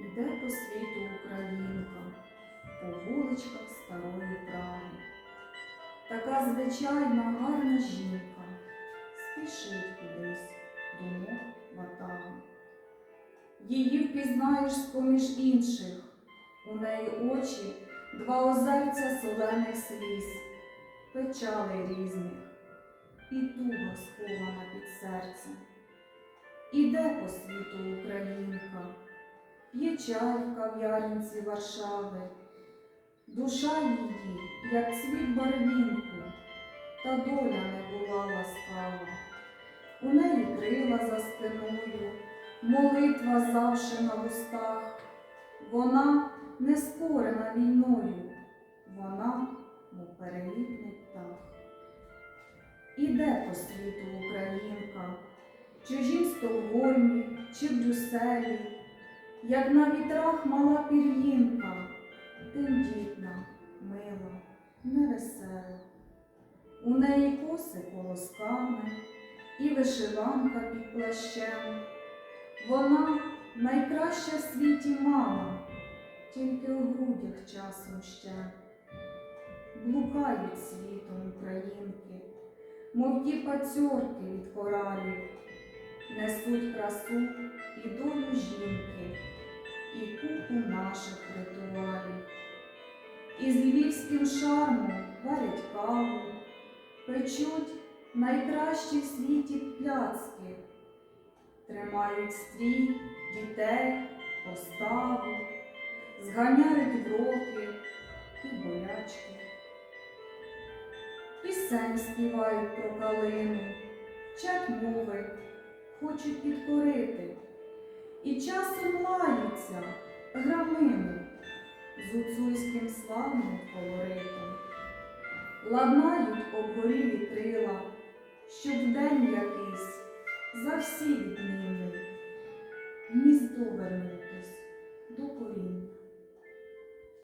Іде по світу українка, по вуличках старої Праги. Така звичайна гарна жінка, спішить кудись, думок ватага. Її впізнаєш з-поміж інших, у неї очі два озерця солених сліз, печали різних, і туга схована під серцем. Іде по світу українка, п'є чай в кав'ярниці Варшави, душа її, як цвіт барвінку, та доля не була ласкава. У неї крила за спиною, молитва завше на вустах. Вона не скорена війною, вона, мов перелітний птах. Іде по світу українка, чи жім Стокгольмі, чи в Брюсселі, як на вітрах мала пір'їнка, тендітна, мила, невесела. У неї коси колосками і вишиванка під плащем. Вона найкраща в світі мама, тільки у грудях часом ще. Блукають світом українки, мов ті пацьорки від коралів, несуть красу і долю жінки, і купу наших ритуалів. Із львівським шармом варять каву, печуть найкращі в світі пляцки, тримають стрій дітей, поставу, зганяють в роки і болячки. Пісень співають про калину, вчать мови, хочуть підкорити, і часом лаються грамини з гуцульським славним колоритом. Ладнають обгорілі крила, щоб день якийсь за всі відмінний, гніздо вернути